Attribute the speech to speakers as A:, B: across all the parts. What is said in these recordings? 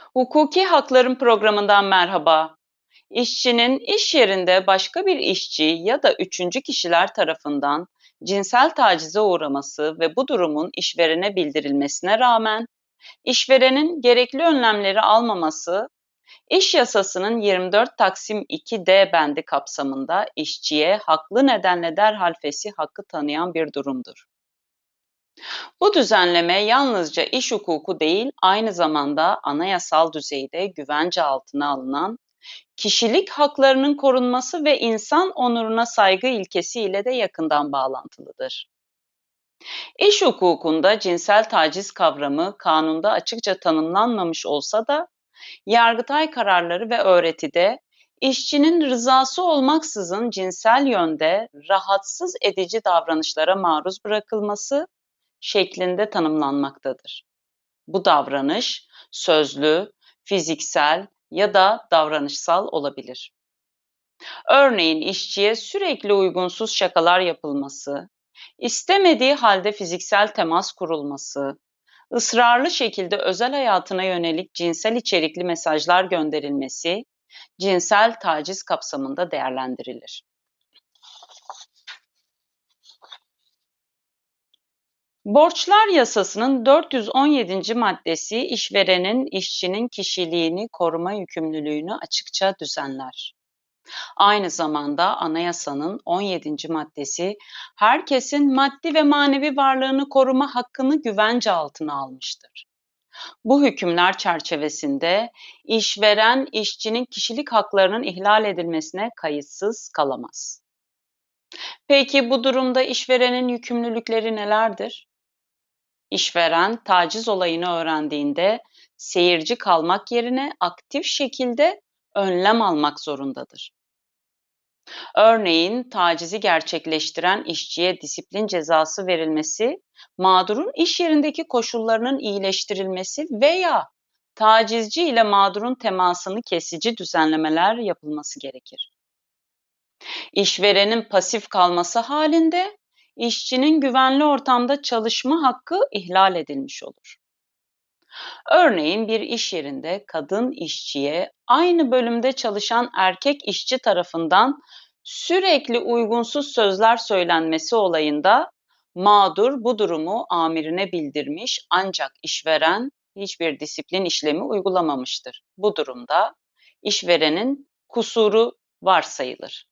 A: Hukuki Hakların programından merhaba. İşçinin iş yerinde başka bir işçi ya da üçüncü kişiler tarafından cinsel tacize uğraması ve bu durumun işverene bildirilmesine rağmen işverenin gerekli önlemleri almaması, iş yasasının 24 Taksim 2D bendi kapsamında işçiye haklı nedenle derhal fesih hakkı tanıyan bir durumdur. Bu düzenleme yalnızca iş hukuku değil, aynı zamanda anayasal düzeyde güvence altına alınan kişilik haklarının korunması ve insan onuruna saygı ilkesi ile de yakından bağlantılıdır. İş hukukunda cinsel taciz kavramı kanunda açıkça tanımlanmamış olsa da Yargıtay kararları ve öğretide işçinin rızası olmaksızın cinsel yönde rahatsız edici davranışlara maruz bırakılması şeklinde tanımlanmaktadır. Bu davranış sözlü, fiziksel ya da davranışsal olabilir. Örneğin işçiye sürekli uygunsuz şakalar yapılması, istemediği halde fiziksel temas kurulması, ısrarlı şekilde özel hayatına yönelik cinsel içerikli mesajlar gönderilmesi cinsel taciz kapsamında değerlendirilir. Borçlar Yasası'nın 417. maddesi işverenin işçinin kişiliğini koruma yükümlülüğünü açıkça düzenler. Aynı zamanda anayasanın 17. maddesi herkesin maddi ve manevi varlığını koruma hakkını güvence altına almıştır. Bu hükümler çerçevesinde işveren işçinin kişilik haklarının ihlal edilmesine kayıtsız kalamaz. Peki bu durumda işverenin yükümlülükleri nelerdir? İşveren taciz olayını öğrendiğinde seyirci kalmak yerine aktif şekilde önlem almak zorundadır. Örneğin tacizi gerçekleştiren işçiye disiplin cezası verilmesi, mağdurun iş yerindeki koşullarının iyileştirilmesi veya tacizci ile mağdurun temasını kesici düzenlemeler yapılması gerekir. İşverenin pasif kalması halinde işçinin güvenli ortamda çalışma hakkı ihlal edilmiş olur. Örneğin bir iş yerinde kadın işçiye aynı bölümde çalışan erkek işçi tarafından sürekli uygunsuz sözler söylenmesi olayında mağdur bu durumu amirine bildirmiş ancak işveren hiçbir disiplin işlemi uygulamamıştır. Bu durumda işverenin kusuru varsayılır.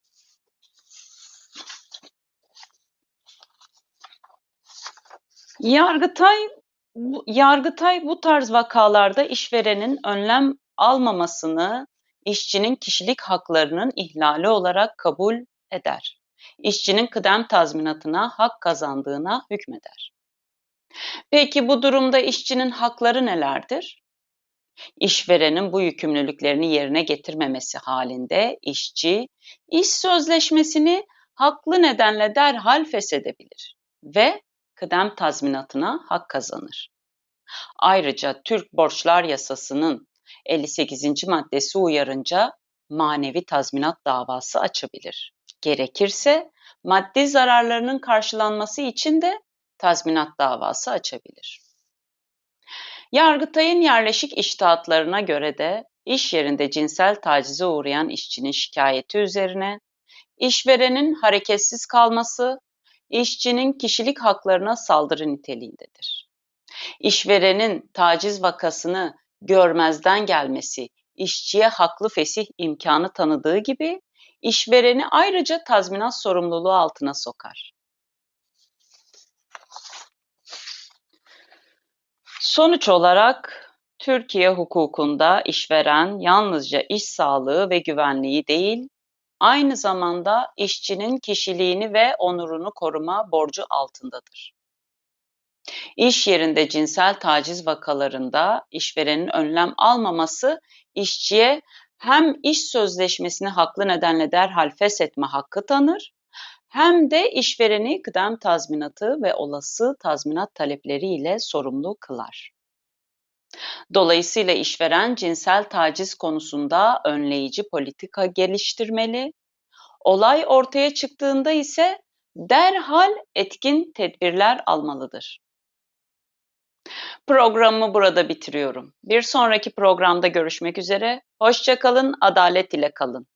A: Yargıtay Yargıtay bu tarz vakalarda işverenin önlem almamasını işçinin kişilik haklarının ihlali olarak kabul eder. İşçinin kıdem tazminatına hak kazandığına hükmeder. Peki bu durumda işçinin hakları nelerdir? İşverenin bu yükümlülüklerini yerine getirmemesi halinde işçi iş sözleşmesini haklı nedenle derhal feshedebilir ve kıdem tazminatına hak kazanır. Ayrıca Türk Borçlar Yasası'nın 58. maddesi uyarınca manevi tazminat davası açabilir. Gerekirse maddi zararlarının karşılanması için de tazminat davası açabilir. Yargıtay'ın yerleşik iştahatlarına göre de iş yerinde cinsel tacize uğrayan işçinin şikayeti üzerine işverenin hareketsiz kalması işçinin kişilik haklarına saldırı niteliğindedir. İşverenin taciz vakasını görmezden gelmesi işçiye haklı fesih imkanı tanıdığı gibi işvereni ayrıca tazminat sorumluluğu altına sokar. Sonuç olarak Türkiye hukukunda işveren yalnızca iş sağlığı ve güvenliği değil, aynı zamanda işçinin kişiliğini ve onurunu koruma borcu altındadır. İş yerinde cinsel taciz vakalarında işverenin önlem almaması işçiye hem iş sözleşmesini haklı nedenle derhal feshetme hakkı tanır hem de işvereni kıdem tazminatı ve olası tazminat talepleriyle sorumlu kılar. Dolayısıyla işveren cinsel taciz konusunda önleyici politika geliştirmeli. Olay ortaya çıktığında ise derhal etkin tedbirler almalıdır. Programımı burada bitiriyorum. Bir sonraki programda görüşmek üzere. Hoşça kalın, adalet ile kalın.